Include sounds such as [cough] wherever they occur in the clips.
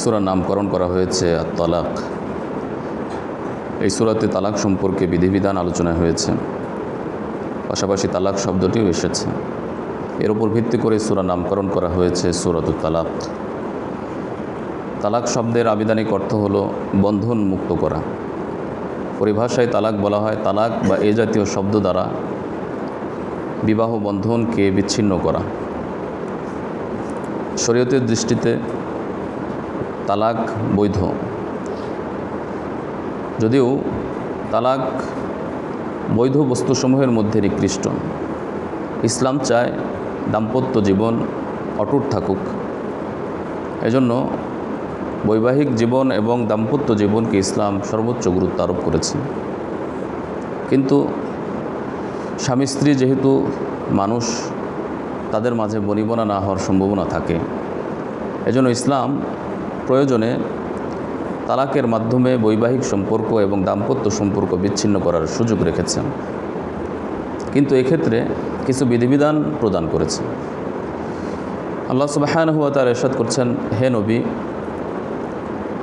সুরার নামকরণ করা হয়েছে তালাক এই সুরাতে তালাক সম্পর্কে বিধিবিধান আলোচনা হয়েছে। পাশাপাশি তালাক শব্দটিও এসেছে। এর উপর ভিত্তি করে সুরা নামকরণ করা হয়েছে সুরাতুল তালাক। তালাক শব্দের আবিধানিক অর্থ হল বন্ধন মুক্ত করা। পরিভাষায় তালাক বলা হয় তালাক বা এ জাতীয় শব্দ দ্বারা বিবাহ বন্ধনকে বিচ্ছিন্ন করা। শরীয়তের দৃষ্টিতে তালাক বৈধ। যদিও তালাক বৈধ বস্তুসমূহের মধ্যে নিকৃষ্ট। ইসলাম চায় দাম্পত্য জীবন অটুট থাকুক। এজন্য বৈবাহিক জীবন এবং দাম্পত্য জীবনকে ইসলাম সর্বোচ্চ গুরুত্ব আরোপ করেছে। কিন্তু স্বামী স্ত্রী যেহেতু মানুষ, তাদের মাঝে বনিবনা না হওয়ার সম্ভাবনা থাকে। এজন্য ইসলাম প্রয়োজনে তালাকের মাধ্যমে বৈবাহিক সম্পর্ক এবং দাম্পত্য সম্পর্ক বিচ্ছিন্ন করার সুযোগ রেখেছেন। কিন্তু এক্ষেত্রে কিছু বিধিবিধান প্রদান করেছে আল্লাহ সুবাহান হুয়া তার এরশাদ করছেন, হে নবী,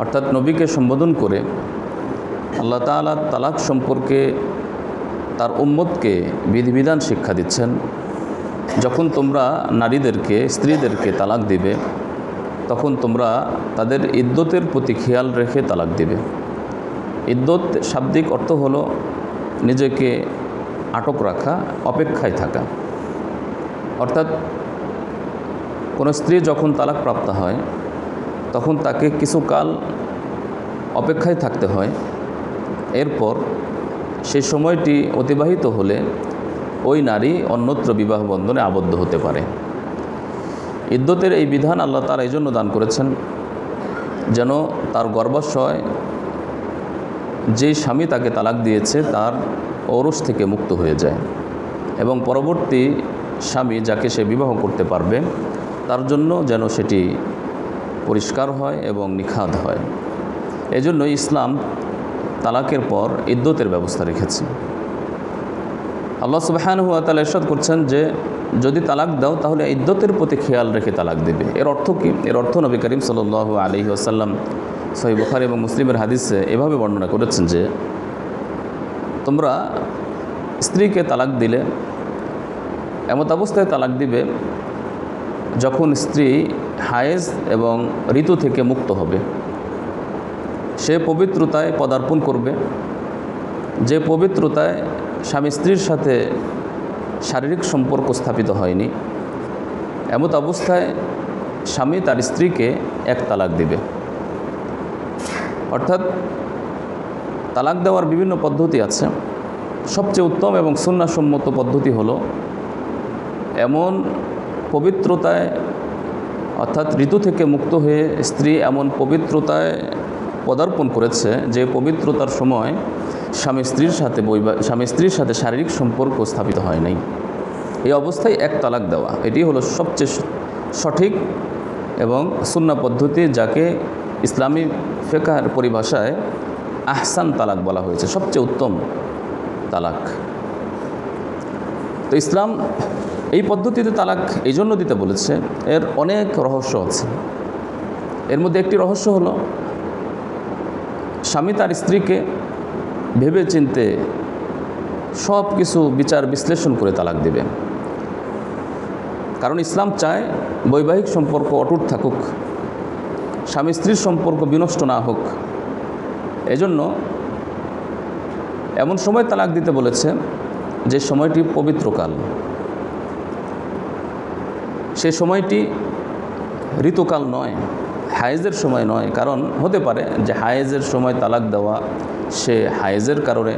অর্থাৎ নবীকে সম্বোধন করে আল্লাহ তালা তালাক সম্পর্কে তার উম্মতকে বিধিবিধান শিক্ষা দিচ্ছেন। যখন তোমরা নারীদেরকে, স্ত্রীদেরকে তালাক দিবে তখন তোমরা তাদের ইদ্যতের প্রতি খেয়াল রেখে তালাক দেবে। ইদ্যত শাব্দিক অর্থ হলো নিজেকে আটক রাখা, অপেক্ষায় থাকা। অর্থাৎ কোনো স্ত্রী যখন তালাক প্রাপ্ত হয়, তখন তাকে কিছুকাল অপেক্ষায় থাকতে হয়। এরপর সেই সময়টি অতিবাহিত হলে ওই নারী অন্যত্র বিবাহ বন্ধনে আবদ্ধ হতে পারে। ইদ্যতের এই বিধান আল্লাহ তার এই জন্য দান করেছেন, যেন তার গর্ভাশয় যে স্বামী তাকে তালাক দিয়েছে তার ঔরস থেকে মুক্ত হয়ে যায় এবং পরবর্তী স্বামী যাকে সে বিবাহ করতে পারবে, তার জন্য যেন সেটি পরিষ্কার হয় এবং নিখাদ হয়। এজন্য ইসলাম তালাকের পর ইদ্যতের ব্যবস্থা রেখেছে। আল্লাহ সুবাহান হুয়া তালা এরশাদ করছেন যে যদি তালাক দাও, তাহলে ইদ্যতের প্রতি খেয়াল রেখে তালাক দেবে। এর অর্থ কী? এর অর্থ নবী করিম সাল আলি আসাল্লাম সহি বুখারি এবং মুসলিমের হাদিসে এভাবে বর্ণনা করেছেন যে, তোমরা স্ত্রীকে তালাক দিলে, এমত অবস্থায় তালাক দিবে যখন স্ত্রী হায়েজ এবং ঋতু থেকে মুক্ত হবে। সে পবিত্রতায় পদার্পণ করবে। যে পবিত্রতায় স্বামী স্ত্রীর সাথে শারীরিক সম্পর্ক স্থাপিত হয়নি। এমত অবস্থায় স্বামী তার স্ত্রীকে এক তালাক দিবে। অর্থাৎ তালাক দেওয়ার বিভিন্ন পদ্ধতি আছে। সবচেয়ে উত্তম এবং সুন্নাসম্মত পদ্ধতি হলো এমন পবিত্রতায়, অর্থাৎ ঋতু থেকে মুক্ত হয়ে স্ত্রী এমন পবিত্রতায় পদার্পণ করেছে যে পবিত্রতার সময় স্বামী স্ত্রীর সাথে বৈবা স্বামী স্ত্রীর সাথে শারীরিক সম্পর্ক স্থাপিত হয় নাই। এই অবস্থায় এক তালাক দেওয়া। এটি হলো সবচেয়ে সঠিক এবং সুন্না পদ্ধতি যাকে ইসলামী ফেকার পরিভাষায় আহসান তালাক বলা হয়েছে। সবচেয়ে উত্তম তালাক। তো ইসলাম এই পদ্ধতিতে তালাক এই জন্য দিতে বলেছে, এর অনেক রহস্য আছে। এর মধ্যে একটি রহস্য হলো, স্বামী তার স্ত্রীকে ভেবে চিনতে সব কিছু বিচার বিশ্লেষণ করে তালাক দেবে। কারণ ইসলাম চায় বৈবাহিক সম্পর্ক অটুট থাকুক, স্বামী স্ত্রীর সম্পর্ক বিনষ্ট না হোক। এজন্য এমন সময় তালাক দিতে বলেছে যে সময়টি পবিত্রকাল। সে সময়টি ঋতুকাল নয়। হায়েজের সময় নয়, কারণ হতে পারে যে হায়েজের সময় তালাক দেওয়া, সে হায়েজের কারণে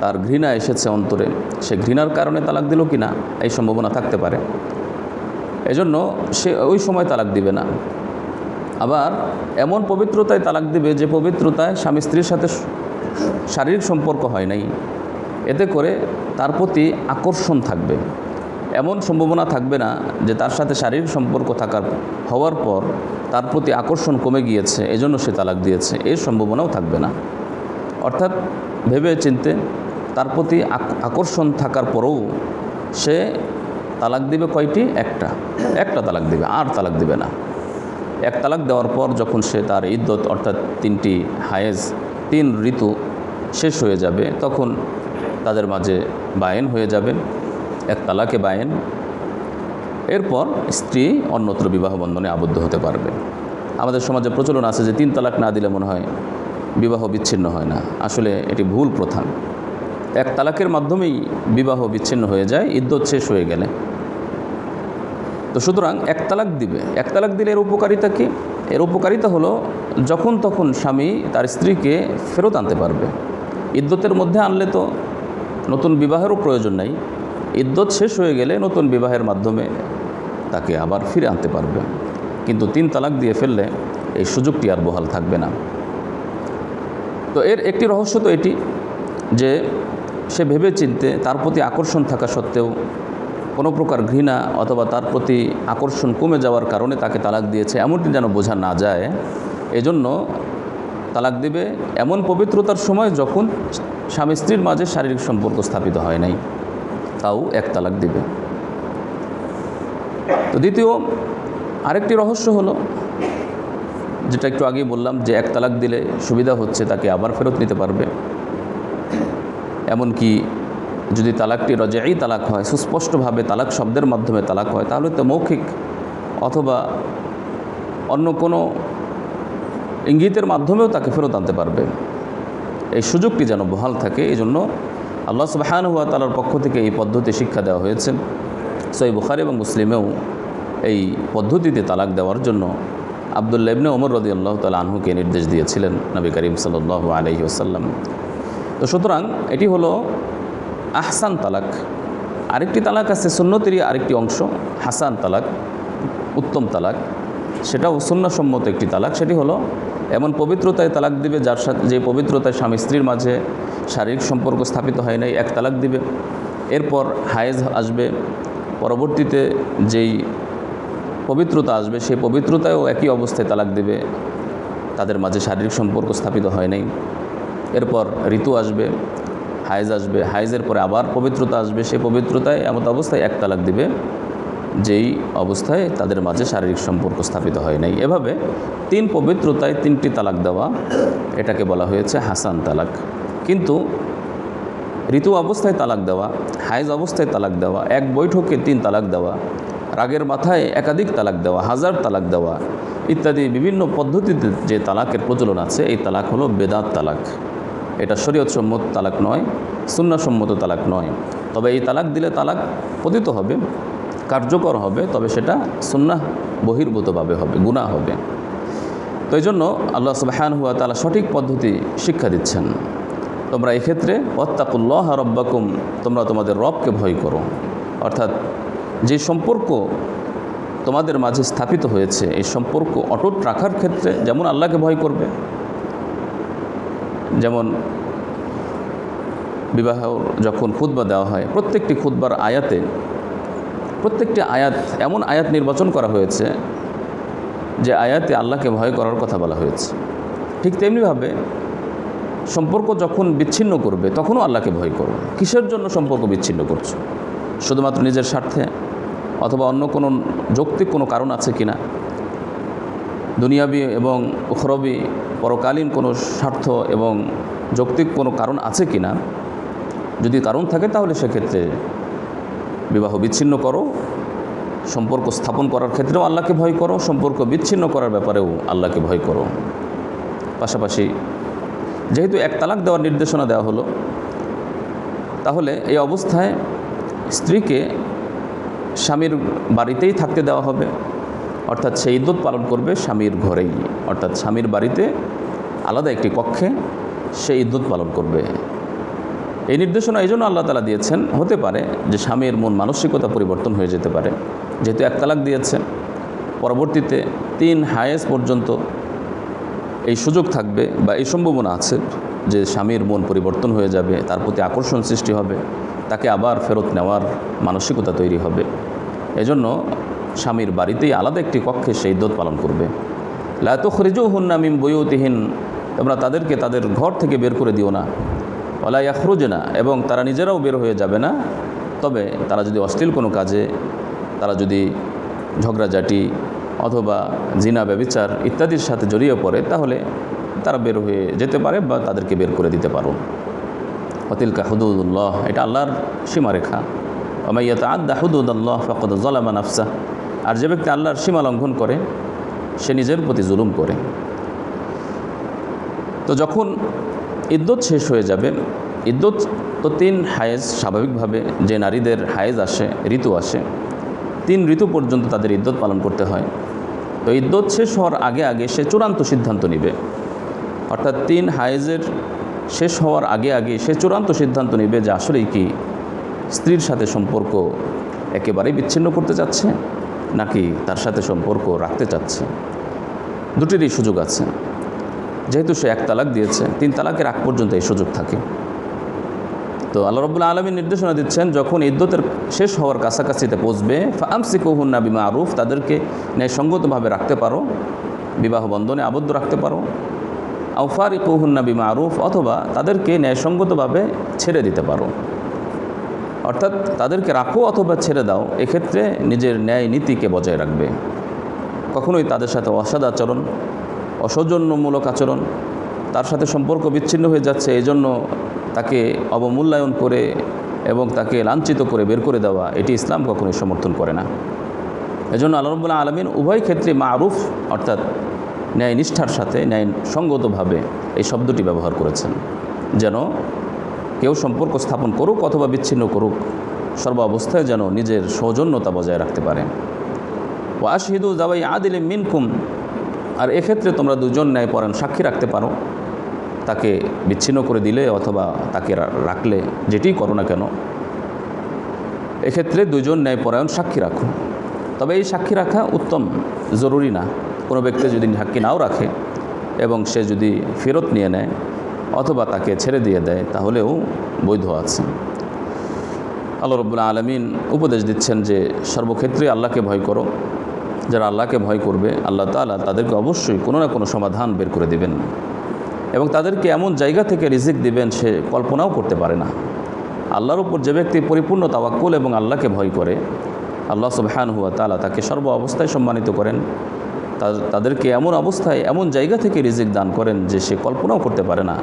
তার ঘৃণা এসেছে অন্তরে। সে ঘৃণার কারণে তালাক দিল কি না এই সম্ভাবনা থাকতে পারে। এজন্য সে ওই সময় তালাক দিবে না। আবার এমন পবিত্রতায় তালাক দিবে যে পবিত্রতায় স্বামী স্ত্রীর সাথে শারীরিক সম্পর্ক হয় নাই। এতে করে তার প্রতি আকর্ষণ থাকবে। এমন সম্ভাবনা থাকবে না যে তার সাথে শারীরিক সম্পর্ক থাকার হওয়ার পর তার প্রতি আকর্ষণ কমে গিয়েছে, এজন্য সে তালাক দিয়েছে। এর সম্ভাবনাও থাকবে না। অর্থাৎ ভেবে চিনতে তার প্রতি আকর্ষণ থাকার পরেও সে তালাক দিবে কয়টি? একটা। একটা তালাক দিবে, আর তালাক দিবে না। এক তালাক দেওয়ার পর যখন সে তার ইদ্যত, অর্থাৎ তিনটি হায়েজ, তিন ঋতু শেষ হয়ে যাবে, তখন তাদের মাঝে বায়েন হয়ে যাবে। এক তালাকে বায়েন। এরপর স্ত্রী অন্যত্র বিবাহ বন্ধনে আবদ্ধ হতে পারবে। আমাদের সমাজে প্রচলন আছে যে তিন তালাক না দিলে মনে হয় বিবাহ বিচ্ছিন্ন হয় না। আসলে এটি ভুল প্রথা এক তালাকের মাধ্যমেই বিবাহ বিচ্ছিন্ন হয়ে যায়, ইদ্যত শেষ হয়ে গেলে। তো সুতরাং এক তালাক দিবে। এক তালাক দিলে এর উপকারিতা কি? এর উপকারিতা হলো যখন তখন স্বামী তার স্ত্রীকে ফেরত আনতে পারবে। ইদ্যতের মধ্যে আনলে তো নতুন বিবাহেরও প্রয়োজন নাই। ইদ্যত শেষ হয়ে গেলে নতুন বিবাহের মাধ্যমে তাকে আবার ফিরে আনতে পারবে। কিন্তু তিন তালাক দিয়ে ফেললে এই সুযোগটি আর বহাল থাকবে না। তো এর একটি রহস্য তো এটি যে সে ভেবে চিনতে তার প্রতি আকর্ষণ থাকা সত্ত্বেও কোনো প্রকার ঘৃণা অথবা তার প্রতি আকর্ষণ কমে যাওয়ার কারণে তাকে তালাক দিয়েছে। এমনটি যেন বোঝা না যায়, এজন্য তালাক দিবে এমন পবিত্রতার সময় যখন স্বামী স্ত্রীর মাঝে শারীরিক সম্পর্ক স্থাপিত হয় নাই। তাও এক তালাক দিবে। তো দ্বিতীয়, আরেকটি রহস্য হলো, যেটা একটু আগেই বললাম যে এক তালাক দিলে সুবিধা হচ্ছে তাকে আবার ফেরত নিতে পারবে। এমনকি যদি তালাকটি রজাই তালাক হয়, সুস্পষ্টভাবে তালাক শব্দের মাধ্যমে তালাক হয়, তাহলে তো মৌখিক অথবা অন্য কোনো ইঙ্গিতের মাধ্যমেও তাকে ফেরত আনতে পারবে। এই সুযোগটি যেন বহাল থাকে এই জন্য আল্লাহ সুবাহান হুয়া তালার পক্ষ থেকে এই পদ্ধতি শিক্ষা দেওয়া হয়েছে। সই বুখারি এবং মুসলিমেও এই পদ্ধতিতে তালাক দেওয়ার জন্য আবদুল্লা ইবনে ওমর রদি আল্লাহ তালা আনহুকে নির্দেশ দিয়েছিলেন নবী করিম সাল আলহি আসাল্লাম তো সুতরাং এটি হলো আহসান তালাক। আরেকটি তালাক আছে সুন্নতেরই আরেকটি অংশ, হাসান তালাক, উত্তম তালাক। সেটাও সুন্নসম্মত একটি তালাক, সেটি হলো এমন পবিত্রতায় তালাক দিবে যার সাথে যে পবিত্রতায় স্বামী স্ত্রীর মাঝে শারীরিক সম্পর্ক স্থাপিত হয় নাই, এক তালাক দিবে। এরপর হায়েজ আসবে। পরবর্তীতে যেই পবিত্রতা আসবে, সেই পবিত্রতায়ও একই অবস্থায় তালাক দিবে। তাদের মাঝে শারীরিক সম্পর্ক স্থাপিত হয় নাই। এরপর ঋতু আসবে, হায়েজ আসবে। হায়েজের পরে আবার পবিত্রতা আসবে। সেই পবিত্রতায় এমন অবস্থায় এক তালাক দিবে। যেই অবস্থায় তাদের মাঝে শারীরিক সম্পর্ক স্থাপিত হয় নাই। এভাবে তিন পবিত্রতায় তিনটি তালাক দেওয়া, এটাকে বলা হয়েছে হাসান তালাক। কিন্তু ঋতু অবস্থায় তালাক দেওয়া, হায়েজ অবস্থায় তালাক দেওয়া, এক বৈঠকে তিন তালাক দেওয়া, রাগের মাথায় একাধিক তালাক দেওয়া, হাজার তালাক দেওয়া ইত্যাদি বিভিন্ন পদ্ধতিতে যে তালাকের প্রচলন আছে, এই তালাক হলো বেদাত তালাক। এটা শরীয়ত সম্মত তালাক নয়, সুন্নাসম্মত তালাক নয়। তবে এই তালাক দিলে তালাক পতিত হবে। কার্যকর হবে, তবে সেটা সুন্নাহ বহির্ভূতভাবে হবে গুণা হবে। তো এই জন্য আল্লাহ সুবাহান হুয়া তালা সঠিক পদ্ধতি শিক্ষা দিচ্ছেন। তোমরা এক্ষেত্রে অত্তাকুল্লাহ রব্বাকুম, তোমরা তোমাদের রবকে ভয় করো। অর্থাৎ যে সম্পর্ক তোমাদের মাঝে স্থাপিত হয়েছে, এই সম্পর্ক অটুট রাখার ক্ষেত্রে যেমন আল্লাহকে ভয় করবে, যেমন বিবাহ যখন খুতবা দেওয়া হয়, প্রত্যেকটি খুতবার আয়াতে প্রত্যেকটি আয়াত এমন আয়াত নির্বাচন করা হয়েছে যে আয়াতে আল্লাহকে ভয় করার কথা বলা হয়েছে। ঠিক তেমনিভাবে সম্পর্ক যখন বিচ্ছিন্ন করবে, তখনও আল্লাহকে ভয় করো কিসের জন্য সম্পর্ক বিচ্ছিন্ন করছ? শুধুমাত্র নিজের স্বার্থে? অথবা অন্য কোনো যৌক্তিক কোনো কারণ আছে কি না? দুনিয়াবি এবং উখরবি পরকালীন কোনো স্বার্থ এবং যৌক্তিক কোনো কারণ আছে কি না? যদি কারণ থাকে তাহলে সেক্ষেত্রে বিবাহ বিচ্ছিন্ন করো, সম্পর্ক স্থাপন করার ক্ষেত্রেও আল্লাহকে ভয় করো, সম্পর্ক বিচ্ছিন্ন করার ব্যাপারেও আল্লাহকে ভয় করো। পাশাপাশি যেহেতু এক তালাক দেওয়ার নির্দেশনা দেওয়া হলো, তাহলে এই অবস্থায় স্ত্রীকে স্বামীর বাড়িতেই থাকতে দেওয়া হবে, অর্থাৎ সে ইদ্যুৎ পালন করবে স্বামীর ঘরেই, অর্থাৎ স্বামীর বাড়িতে আলাদা একটি কক্ষে সে ইদ্যুৎ পালন করবে। এই নির্দেশনা এই জন্য আল্লাহ তালা দিয়েছেন, হতে পারে যে স্বামীর মন মানসিকতা পরিবর্তন হয়ে যেতে পারে। যেহেতু এক তালাক দিয়েছে, পরবর্তীতে তিন হায়েস পর্যন্ত এই সুযোগ থাকবে বা এই সম্ভাবনা আছে যে স্বামীর মন পরিবর্তন হয়ে যাবে, তার প্রতি আকর্ষণ সৃষ্টি হবে, তাকে আবার ফেরত নেওয়ার মানসিকতা তৈরি হবে। এজন্য স্বামীর বাড়িতেই আলাদা একটি কক্ষে সেই দোধ পালন করবে। লাতো খরিজু হুন নামিম বইতিহীন তোমরা তাদেরকে তাদের ঘর থেকে বের করে দিও না। ওলা ইয়াখরুজে না এবং তারা নিজেরাও বের হয়ে যাবে না। তবে তারা যদি অশ্লীল কোনো কাজে, তারা যদি ঝগড়াঝাটি অথবা জিনা, ব্যবিচার ইত্যাদির সাথে জড়িয়ে পড়ে, তাহলে তারা বের হয়ে যেতে পারে বা তাদেরকে বের করে দিতে পারো। হতিলকা হুদুদুল্লাহ, এটা আল্লাহর সীমারেখা। আমাইয়াত আদা হুদুদ আল্লাহ ফকদ জলামান আফসা আর যে ব্যক্তি আল্লাহর সীমা লঙ্ঘন করে, সে নিজের প্রতি জুলুম করে। তো যখন ইদ্যুৎ শেষ হয়ে যাবে। ইদ্যুৎ তো তিন হায়েজ স্বাভাবিকভাবে যে নারীদের হায়েজ আসে, ঋতু আসে, তিন ঋতু পর্যন্ত তাদের ইদ্যুৎ পালন করতে হয়। তো ইদ্যুৎ শেষ হওয়ার আগে আগে সে চূড়ান্ত সিদ্ধান্ত নেবে। অর্থাৎ তিন হায়েজের শেষ হওয়ার আগে আগে সে চূড়ান্ত সিদ্ধান্ত নেবে যে আসলেই কি স্ত্রীর সাথে সম্পর্ক একেবারেই বিচ্ছিন্ন করতে চাচ্ছে, নাকি তার সাথে সম্পর্ক রাখতে চাচ্ছে। দুটিরই সুযোগ আছে। যেহেতু সে এক তালাক দিয়েছে, তিন তালাকের আগ পর্যন্ত এই সুযোগ থাকে। তো আল্লাহ রবুল্লা আলমীর নির্দেশনা দিচ্ছেন, যখন ইদ্যতের শেষ হওয়ার কাছাকাছিতে পৌঁছবে ফামসি কহুন্না বিমা আরুফ, তাদেরকে ন্যায়সঙ্গতভাবে রাখতে পারো, বিবাহ বন্ধনে আবদ্ধ রাখতে পারো আউফারি কহুন্না বিমা আরুফ, অথবা তাদেরকে ন্যায়সঙ্গতভাবে ছেড়ে দিতে পারো। অর্থাৎ তাদেরকে রাখো অথবা ছেড়ে দাও, এক্ষেত্রে নিজের ন্যায় নীতিকে বজায় রাখবে। কখনোই তাদের সাথে অসদ আচরণ অসৌজন্যমূলক আচরণ, তার সাথে সম্পর্ক বিচ্ছিন্ন হয়ে যাচ্ছে এই জন্য তাকে অবমূল্যায়ন করে এবং তাকে লাঞ্ছিত করে বের করে দেওয়া, এটি ইসলাম কখনোই সমর্থন করে না। এজন্য আল্লাহ রবুল্লাহ আলমিন উভয় ক্ষেত্রে মারুফ, অর্থাৎ ন্যায় নিষ্ঠার সাথে ন্যায় সঙ্গতভাবে এই শব্দটি ব্যবহার করেছেন। যেন কেউ সম্পর্ক স্থাপন করুক অথবা বিচ্ছিন্ন করুক, সর্ব অবস্থায় যেন নিজের সৌজন্যতা বজায় রাখতে পারে। ওয়াশহিদু জাবাই আদিলে মিনকুম আর এক্ষেত্রে তোমরা দুজন ন্যায়পরায়ণ সাক্ষী রাখতে পারো। তাকে বিচ্ছিন্ন করে দিলে অথবা তাকে রাখলে যেটি করো না কেন, এক্ষেত্রে দুজন ন্যায়পরায়ণ সাক্ষী রাখো তবে এই সাক্ষী রাখা উত্তম, জরুরি না। কোনো ব্যক্তি যদি সাক্ষী নাও রাখে এবং সে যদি ফেরত নিয়ে নেয় অথবা তাকে ছেড়ে দিয়ে দেয়, তাহলেও বৈধ আছে। আল্লাহ রবুল্লা আলমিন উপদেশ দিচ্ছেন যে, সর্বক্ষেত্রে আল্লাহকে ভয় করো। যারা আল্লাহকে ভয় করবে, আল্লাহ তালা তাদেরকে অবশ্যই কোনো না কোনো সমাধান বের করে দেবেন। এবং তাদেরকে এমন জায়গা থেকে রিজিক দিবেন সে কল্পনাও করতে পারে না। আল্লাহর উপর যে ব্যক্তি পরিপূর্ণ তাওয়াক্কুল এবং আল্লাহকে ভয় করে, আল্লাহ সুবহান হুয়া তালা তাকে সর্ব অবস্থায় সম্মানিত করেন। তাদেরকে এমন অবস্থায়, এমন জায়গা থেকে রিজিক দান করেন যে সে কল্পনাও করতে পারে না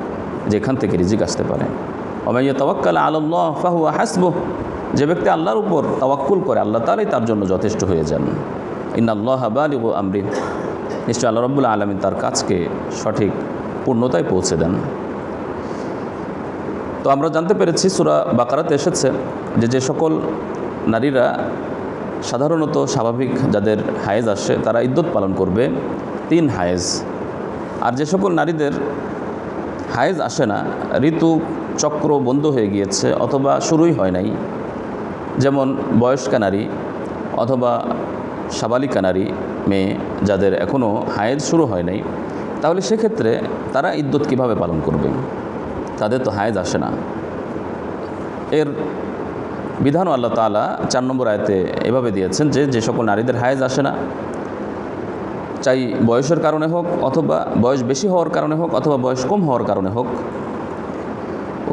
যে এখান থেকে রিজিক আসতে পারে। অমাইয়া তওয়াক্কাল আল্লাহ ফাহু হাসব যে ব্যক্তি আল্লাহর উপর তাওয়াক্কুল করে, আল্লাহ তালাই তার জন্য যথেষ্ট হয়ে যান। ইন্নাল্লাহ আবালি ও আমরিন। নিশ্চয় আল্লাহ রব্বুল্লা আলমিন তার কাজকে সঠিক পূর্ণতায় পৌঁছে দেন। তো আমরা জানতে পেরেছি সুরা বাকারাতে এসেছে যে যে সকল নারীরা সাধারণত স্বাভাবিক যাদের হায়েজ আসে তারা ইদ্যুৎ পালন করবে তিন হায়েজ। আর যে সকল নারীদের হায়েজ আসে না, ঋতু, চক্র বন্ধ হয়ে গিয়েছে অথবা শুরুই হয় নাই। যেমন বয়স্কা নারী অথবা সাবালিকা নারী মেয়ে যাদের এখনও হায়েজ শুরু হয় নাই, তাহলে সেক্ষেত্রে তারা ইদ্যুৎ কীভাবে পালন করবে? তাদের তো হায়েজ আসে না। এর বিধান আল্লাহ তালা চার নম্বর আয়তে এভাবে দিয়েছেন যে যে সকল নারীদের হায়েজ আসে না, চাই বয়সের কারণে হোক অথবা বয়স বেশি হওয়ার কারণে হোক অথবা বয়স কম হওয়ার কারণে হোক,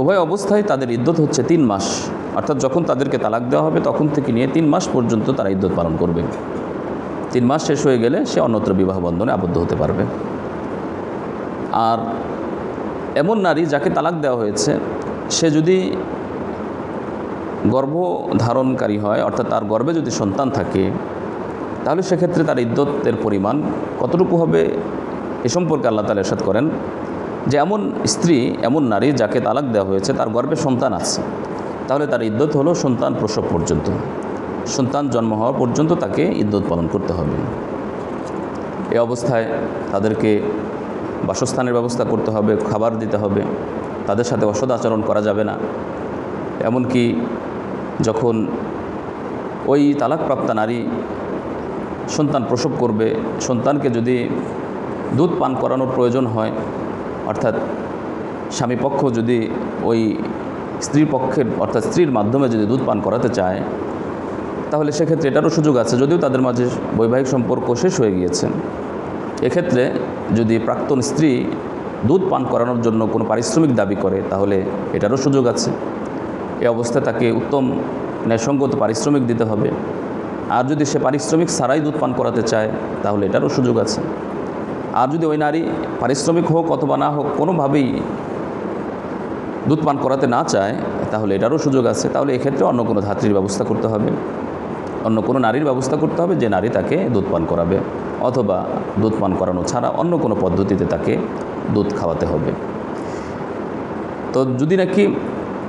উভয় অবস্থায় তাদের ইদ্যুৎ হচ্ছে তিন মাস। অর্থাৎ যখন তাদেরকে তালাক দেওয়া হবে, তখন থেকে নিয়ে তিন মাস পর্যন্ত তারা ইদ্যুৎ পালন করবে। তিন মাস শেষ হয়ে গেলে সে অন্যত্র বিবাহ বন্ধনে আবদ্ধ হতে পারবে। আর এমন নারী যাকে তালাক দেওয়া হয়েছে, সে যদি গর্ভ ধারণকারী হয়, অর্থাৎ তার গর্ভে যদি সন্তান থাকে, তাহলে সেক্ষেত্রে তার ইদ্যতের পরিমাণ কতটুকু হবে এ সম্পর্কে আল্লাহ তালা এরশাদ করেন যে এমন স্ত্রী, এমন নারী যাকে তালাক দেওয়া হয়েছে, তার গর্ভে সন্তান আছে, তাহলে তার ইদ্যত হলো সন্তান প্রসব পর্যন্ত। সন্তান জন্ম হওয়া পর্যন্ত তাকে ইদ্যত পালন করতে হবে। এ অবস্থায় তাদেরকে বাসস্থানের ব্যবস্থা করতে হবে, খাবার দিতে হবে, তাদের সাথে অসদ আচরণ করা যাবে না। এমনকি যখন ওই তালাকপ্রাপ্তা নারী সন্তান প্রসব করবে, সন্তানকে যদি দুধ পান করানোর প্রয়োজন হয়, অর্থাৎ স্বামী পক্ষ যদি ওই স্ত্রী পক্ষের, অর্থাৎ স্ত্রীর মাধ্যমে যদি দুধ পান করাতে চায় তাহলে সেক্ষেত্রে এটারও সুযোগ আছে, যদিও তাদের মাঝে বৈবাহিক সম্পর্ক শেষ হয়ে গিয়েছে। এক্ষেত্রে যদি প্রাক্তন স্ত্রী দুধ পান করানোর জন্য কোনো পারিশ্রমিক দাবি করে, তাহলে এটারও সুযোগ আছে। এ অবস্থায় তাকে উত্তম ন্যায়সঙ্গত পারিশ্রমিক দিতে হবে। আর যদি সে পারিশ্রমিক ছাড়াই দুধ পান করাতে চায়, তাহলে এটারও সুযোগ আছে। আর যদি ওই নারী পারিশ্রমিক হোক অথবা না হোক, কোনোভাবেই দুধ পান করাতে না চায়, তাহলে এটারও সুযোগ আছে। তাহলে এক্ষেত্রে অন্য কোনো ধাত্রীর ব্যবস্থা করতে হবে। অন্য কোনো নারীর ব্যবস্থা করতে হবে যে নারী তাকে দুধ পান করাবে, অথবা দুধ পান করানো ছাড়া অন্য কোনো পদ্ধতিতে তাকে দুধ খাওয়াতে হবে। তো যদি নাকি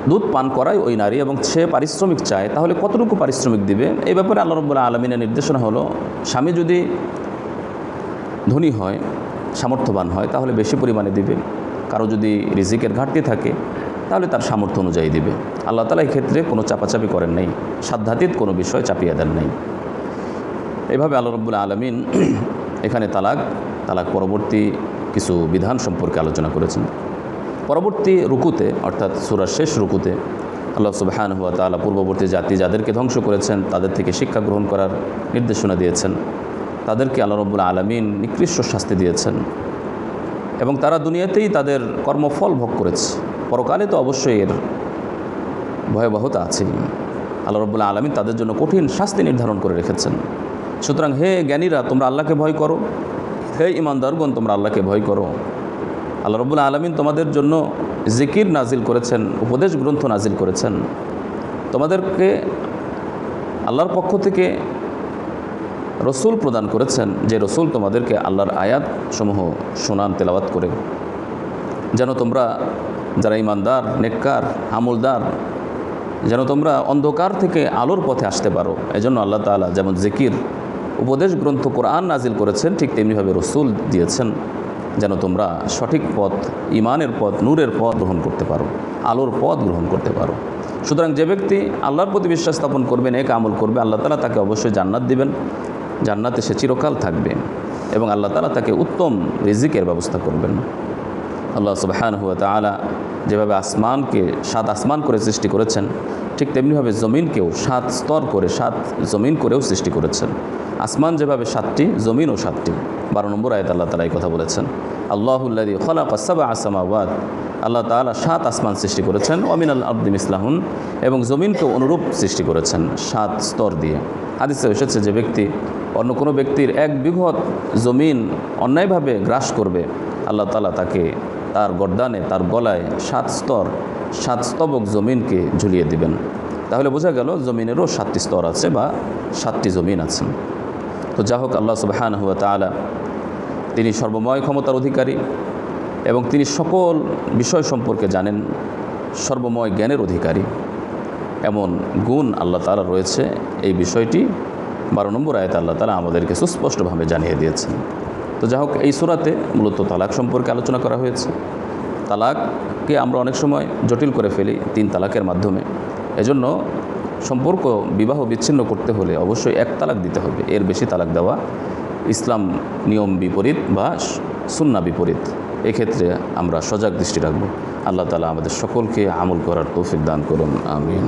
দুধ পান করায় ওই নারী এবং সে পারিশ্রমিক চায়, তাহলে কতটুকু পারিশ্রমিক দিবে? এই ব্যাপারে আল্লাহ রব্বুল্লাহ আলমিনের নির্দেশনা হলো, স্বামী যদি ধনী হয়, সামর্থ্যবান হয়, তাহলে বেশি পরিমাণে দিবে। কারও যদি রিজিকের ঘাটতি থাকে তাহলে তার সামর্থ্য অনুযায়ী দিবে। আল্লাহ তালা ক্ষেত্রে কোনো চাপাচাপি করেন নাই, সাধ্যাতীত কোনো বিষয় চাপিয়ে দেন নাই। এভাবে আল্লাহ রব্বুল্লাহ আলমিন [clears throat] এখানে তালাক তালাক পরবর্তী কিছু বিধান সম্পর্কে আলোচনা করেছেন। পরবর্তী রুকুতে, অর্থাৎ সুরার শেষ রুকুতে, আল্লাহ সুবাহান হুয়া তালা পূর্ববর্তী জাতি যাদেরকে ধ্বংস করেছেন, তাদের থেকে শিক্ষা গ্রহণ করার নির্দেশনা দিয়েছেন। তাদেরকে আল্লাহ রব্বুল আলমিন নিকৃষ্ট শাস্তি দিয়েছেন। এবং তারা দুনিয়াতেই তাদের কর্মফল ভোগ করেছে। পরকালে তো অবশ্যই এর ভয়াবহতা আছেই। আল্লাহ রব্বুল্লাহ আলমিন তাদের জন্য কঠিন শাস্তি নির্ধারণ করে রেখেছেন। সুতরাং হে জ্ঞানীরা, তোমরা আল্লাহকে ভয় করো। হে ইমানদারগণ তোমরা আল্লাহকে ভয় করো। আল্লাহ রব্বুল আলমিন তোমাদের জন্য জিকির নাজিল করেছেন, উপদেশ গ্রন্থ নাজিল করেছেন। তোমাদেরকে আল্লাহর পক্ষ থেকে রসুল প্রদান করেছেন, যে রসুল তোমাদেরকে আল্লাহর আয়াত সমূহ শোনান, তেলাওয়াত করে। যেন তোমরা যারা ইমানদার, নেককার, আমলদার, যেন তোমরা অন্ধকার থেকে আলোর পথে আসতে পারো। এজন্য আল্লাহ তাআলা যেমন জিকির, উপদেশ গ্রন্থ কোরআন নাজিল করেছেন, ঠিক তেমনিভাবে রসুল দিয়েছেন, যেন তোমরা সঠিক পথ, ইমানের পথ, নূরের পথ গ্রহণ করতে পারো, আলোর পথ গ্রহণ করতে পারো। সুতরাং যে ব্যক্তি আল্লাহর প্রতি বিশ্বাস স্থাপন করবেন এক আমল করবে, আল্লাহ তালা তাকে অবশ্যই জান্নাত দিবেন। জান্নাতে সে চিরকাল থাকবে এবং আল্লাহ তালা তাকে উত্তম রিজিকের ব্যবস্থা করবেন। আল্লাহ হুয়া তালা যেভাবে আসমানকে সাত আসমান করে সৃষ্টি করেছেন, ঠিক তেমনিভাবে জমিনকেও সাত স্তর করে, সাত জমিন করেও সৃষ্টি করেছেন। আসমান যেভাবে সাতটি, জমিনও সাতটি। বারো নম্বর আয়ত আল্লাহ তালা এই কথা বলেছেন আল্লাহুল্লাদি খলা কাসাবা আসামাবাদ আল্লাহ তালা সাত আসমান সৃষ্টি করেছেন অমিন আল আব্দিম ইসলাহুন এবং জমিনকেও অনুরূপ সৃষ্টি করেছেন সাত স্তর দিয়ে। হাদিসে এসেছে যে ব্যক্তি অন্য কোনো ব্যক্তির এক বিঘত জমিন অন্যায়ভাবে গ্রাস করবে, আল্লাহ তালা তাকে তার গর্দানে, তার গলায় সাত স্তর, সাত স্তবক জমিনকে ঝুলিয়ে দিবেন। তাহলে বোঝা গেল জমিনেরও সাতটি স্তর আছে বা সাতটি জমিন আছে। তো যা হোক আল্লাহ সুবাহান হুয়া তালা তিনি সর্বময় ক্ষমতার অধিকারী এবং তিনি সকল বিষয় সম্পর্কে জানেন, সর্বময় জ্ঞানের অধিকারী। এমন গুণ আল্লাহ তালা রয়েছে। এই বিষয়টি বারো নম্বর আয়তে আল্লাহ তালা আমাদেরকে সুস্পষ্টভাবে জানিয়ে দিয়েছেন। তো যা হোক, এই সুরাতে মূলত তালাক সম্পর্কে আলোচনা করা হয়েছে। তালাককে আমরা অনেক সময় জটিল করে ফেলি তিন তালাকের মাধ্যমে। এজন্য সম্পর্ক বিবাহ বিচ্ছিন্ন করতে হলে অবশ্যই এক তালাক দিতে হবে। এর বেশি তালাক দেওয়া ইসলাম নিয়ম বিপরীত বা সুন্না বিপরীত। এক্ষেত্রে আমরা সজাগ দৃষ্টি রাখব। আল্লাহ তালা আমাদের সকলকে আমল করার তৌফিক দান করুন। আমিন।